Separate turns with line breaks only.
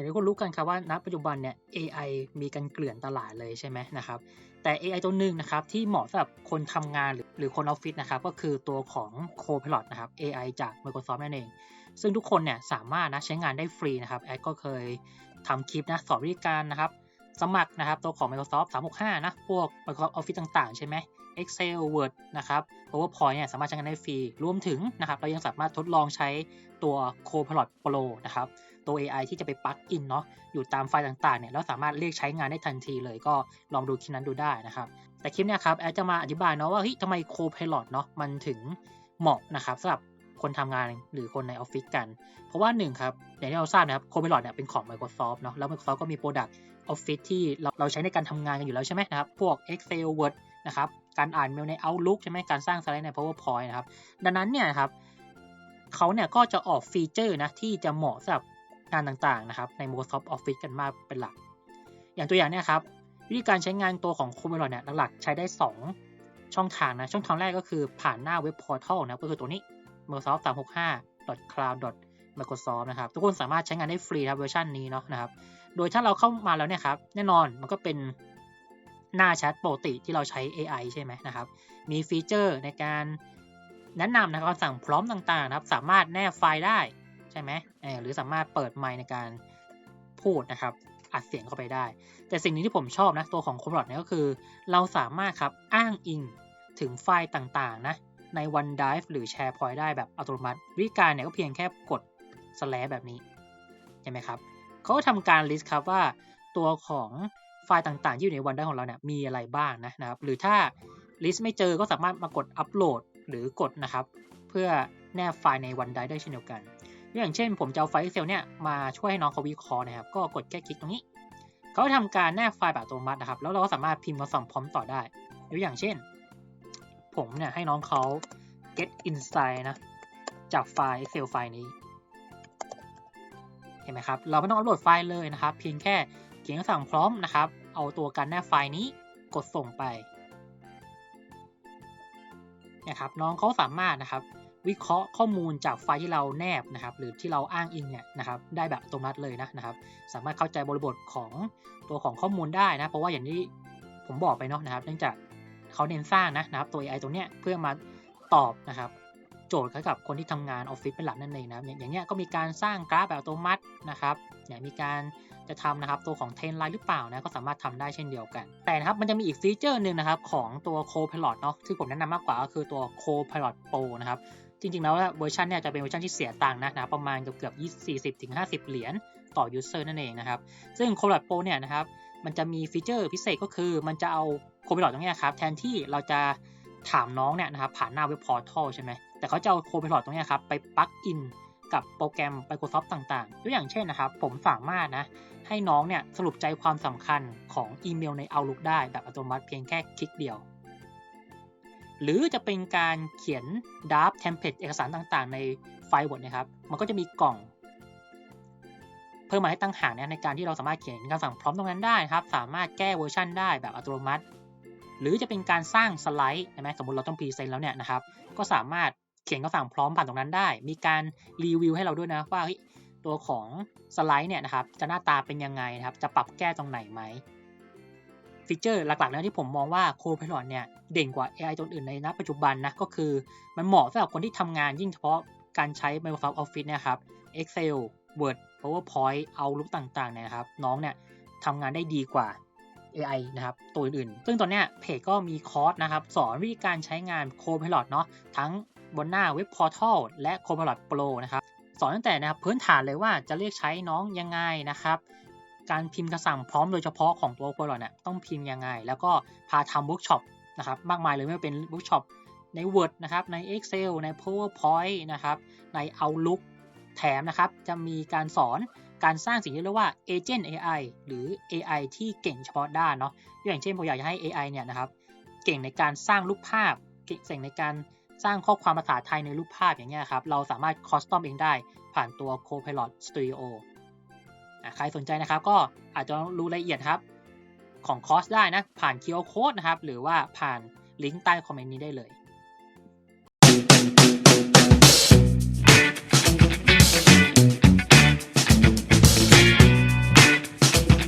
อย่างที่คนรู้กันครับว่าณปัจจุบันเนี่ย AI มีการเกลื่อนตลาดเลยใช่ไหมนะครับ แต่ AI ตัวหนึ่งนะครับที่เหมาะสำหรับคนทำงานหรือหรือคนออฟฟิศนะครับก็คือตัวของ Copilot นะครับ AI จาก Microsoft นั่นเอง ซึ่งทุกคนเนี่ยสามารถนะใช้งานได้ฟรีนะครับแอดก็เคยทำคลิปนะสอนวิธีการนะครับ สมัครนะครับตัวของ Microsoft 365 นะ พวก Microsoft Office ต่างๆ ใช่ไหม Excel Word นะครับ PowerPoint เนี่ยสามารถใช้งานได้ฟรี รวมถึงนะครับ เรายังสามารถทดลองใช้ตัว Copilot Pro นะครับ ตัว AI ที่จะไปปลั๊กอินเนาะอยู่ตามไฟล์ต่างๆ เนี่ยแล้วสามารถเรียกใช้งานได้ทันทีเลยก็ลองดูคลิปนั้นดูได้นะครับ แต่คลิปเนี้ยครับแอดจะมาอธิบายเนาะว่าเฮ้ยทำไม Copilot เนาะมันถึงเหมาะนะครับสำหรับ คนทำงานหรือคนในออฟฟิศกัน เพราะว่าหนึ่งครับอย่างที่เราทราบนะครับ Copilot เนี่ยเป็นของ Microsoft เนาะแล้ว Microsoft ก็มี Product Office ที่เราเราใช้ในการทำงานกันอยู่แล้วใช่ไหมนะครับ พวก Excel Word นะครับการอ่านเมลใน Outlook ใช่ไหมการสร้างสไลด์ใน PowerPoint นะครับ ดังนั้นเนี่ยครับเขาเนี่ยก็จะออกฟีเจอร์นะที่จะเหมาะสำหรับงานต่างๆนะครับใน Microsoft Office กันมากเป็นหลัก อย่างตัวอย่างเนี่ยครับวิธีการใช้งานตัวของ Copilot เนี่ยหลักๆใช้ได้ 2 ช่องทางนะ ช่องทางแรกก็คือผ่านหน้าเว็บพอร์ทัลนะก็คือตัวนี้ Microsoft 365 cloud Microsoft นะครับ ทุกคนสามารถใช้งานได้ฟรีครับเวอร์ชันนี้เนาะนะครับ โดยถ้าเราเข้ามาแล้วเนี่ยครับ แน่นอนมันก็เป็นหน้าแชทปกติที่เราใช้ AI ใช่ไหมนะครับ มีฟีเจอร์ในการแนะนำนะครับสั่งพร้อมต่างๆนะครับ สามารถแนบไฟล์ได้ใช่ไหมหรือสามารถเปิดไมค์ในการพูดนะครับอัดเสียงเข้าไปได้ แต่สิ่งนี้ที่ผมชอบนะตัวของ Copilot เนี่ยก็คือ เราสามารถครับอ้างอิงถึงไฟล์ต่างๆนะ ใน OneDrive หรือ SharePoint ได้แบบอัตโนมัติ วิธีการเนี่ยก็เพียงแค่กด slash แบบนี้ใช่ไหมครับเขาก็ทำการ list ครับว่าตัวของไฟล์ต่างๆ ที่อยู่ใน OneDrive ของเราเนี่ยมีอะไรบ้างนะนะครับ หรือถ้า list ไม่เจอก็สามารถมากด upload หรือกดนะครับ เพื่อแนบไฟล์ใน OneDrive ได้เช่นเดียวกันอย่างเช่น ผมจะเอาไฟล์ Excel เนี่ยมาช่วยให้น้องเขาวิเคราะห์นะครับ ก็กดแค่คลิกตรงนี้ เขาทำการแนบไฟล์แบบอัตโนมัตินะครับ แล้วเราก็สามารถพิมพ์มาสั่งพร้อมต่อได้ยกอย่างเช่น ผมเนี่ยให้น้องเขา get insight นะ จากไฟล์ Excel ไฟล์นี้ เห็นไหมครับ เราไม่ต้องอัปโหลดไฟล์เลยนะครับ เพียงแค่เขียนคำสั่งพร้อมนะครับ เอาตัวการแนบไฟล์นี้กดส่งไปนะครับน้องเขาสามารถนะครับ วิเคราะห์ข้อมูลจากไฟล์ที่เราแนบนะครับ หรือที่เราอ้างอิงเนี่ยนะครับ ได้แบบตรงนัดเลยนะนะครับ สามารถเข้าใจบริบทของตัวของข้อมูลได้นะ เพราะว่าอย่างที่ผมบอกไปเนาะนะครับ เนื่องจาก เขาเน้นสร้างนะนะครับตัว AI ตัวเนี้ยเพื่อมาตอบนะครับโจทย์ให้กับคนที่ทำงานออฟฟิศเป็นหลักนั่นเองนะอย่างเงี้ยก็มีการสร้างกราฟแบบอัตโนมัตินะครับอย่างมีการจะทำนะครับตัวของเทรนไลน์หรือเปล่านะก็สามารถทำได้เช่นเดียวกัน แต่นะครับมันจะมีอีกฟีเจอร์หนึ่งนะครับของตัว Copilot เนาะที่ผมแนะนำมากกว่าก็คือตัว Copilot Pro นะครับจริงๆแล้วเวอร์ชันเนี่ยจะเป็นเวอร์ชันที่เสียตังค์นะนะประมาณเกือบเกือบ40ถึง50เหรียญต่อ user นั่นเองนะครับซึ่ง Copilot Pro เนี่ยนะครับมันจะมีฟีเจอร์พิเศษก็คือมันจะเอา Copilot ตรงนี้ครับแทนที่เราจะถามน้องเนี่ยนะครับผ่านหน้าเว็บพอร์ทัลใช่ไหมแต่เขาจะเอา Copilot ตรงนี้ครับไปปลักอินกับโปรแกรม Microsoft ต่างๆตัวอย่างเช่นนะครับ ผมสามารถนะให้น้องเนี่ยสรุปใจความสำคัญของอีเมลใน Outlook ได้แบบอัตโนมัติเพียงแค่คลิกเดียว หรือจะเป็นการเขียนดับเทมเพลตเอกสารต่างๆ ในไฟล์ Word นะครับ มันก็จะมีกล่อง เพิ่มมาให้ตั้งหากนในการที่เราสามารถเขียนคำสั่งพร้อมตรงนั้นได้ครับ สามารถแก้เวอร์ชันได้แบบอัตโนมัติ หรือจะเป็นการสร้างสไลด์ใช่ไหมสมมติเราต้องพรีเซนต์แล้วเนี่ยนะครับก็สามารถเขียนคำสั่งพร้อมผ่านตรงนั้นได้ มีการรีวิวให้เราด้วยนะว่าตัวของสไลด์เนี่ยนะครับจะหน้าตาเป็นยังไงนะครับจะปรับแก้ตรงไหนไหมฟีเจอร์หลักๆแล้วที่ผมมองว่า Copilot เนี่ยเด่นกว่า AI ตัวอื่นในณปัจจุบันนะก็คือมันเหมาะสำหรับคนที่ทำงานยิ่งเฉพาะการใช้ Microsoft Office นี่ยครับ Excel Word PowerPoint Outlook ต่างๆเนี่ยครับน้องเนี่ยทำงานได้ดีกว่า AI นะครับ ตัวอื่นๆ ซึ่งตอนนี้เพจก็มีคอร์สนะครับ สอนวิธีการใช้งาน Copilot เนาะทั้งบนหน้าเว็บพอร์ทัลและ Copilot Pro นะครับ สอนตั้งแต่นะครับพื้นฐานเลยว่าจะเรียกใช้น้องยังไงนะครับ การพิมพ์คำสั่งพร้อมโดยเฉพาะของตัว Copilot เนี่ยต้องพิมพ์ยังไง แล้วก็พาทำเวิร์กช็อปนะครับมากมายเลยไม่ว่าเป็นเวิร์กช็อปใน Word นะครับ ใน Excel ใน PowerPoint นะครับ ใน Outlook แถมนะครับ จะมีการสอน การสร้างสิ่งที่เรียกว่า Agent AI หรือ AI ที่เก่งเฉพาะด้านเนาะอย่างเช่นผมอยากจะให้ AI เนี่ยนะครับเก่งในการสร้างรูปภาพ เก่งในการสร้างข้อความภาษาไทยในรูปภาพอย่างเงี้ยครับ เราสามารถคอสตอมเองได้ผ่านตัว Copilot Studio ใครสนใจนะครับก็อาจจะรู้รายละเอียดครับของคอร์สได้นะ ผ่าน QR Code นะครับ หรือว่าผ่านลิงก์ใต้คอมเมนต์นี้ได้เลย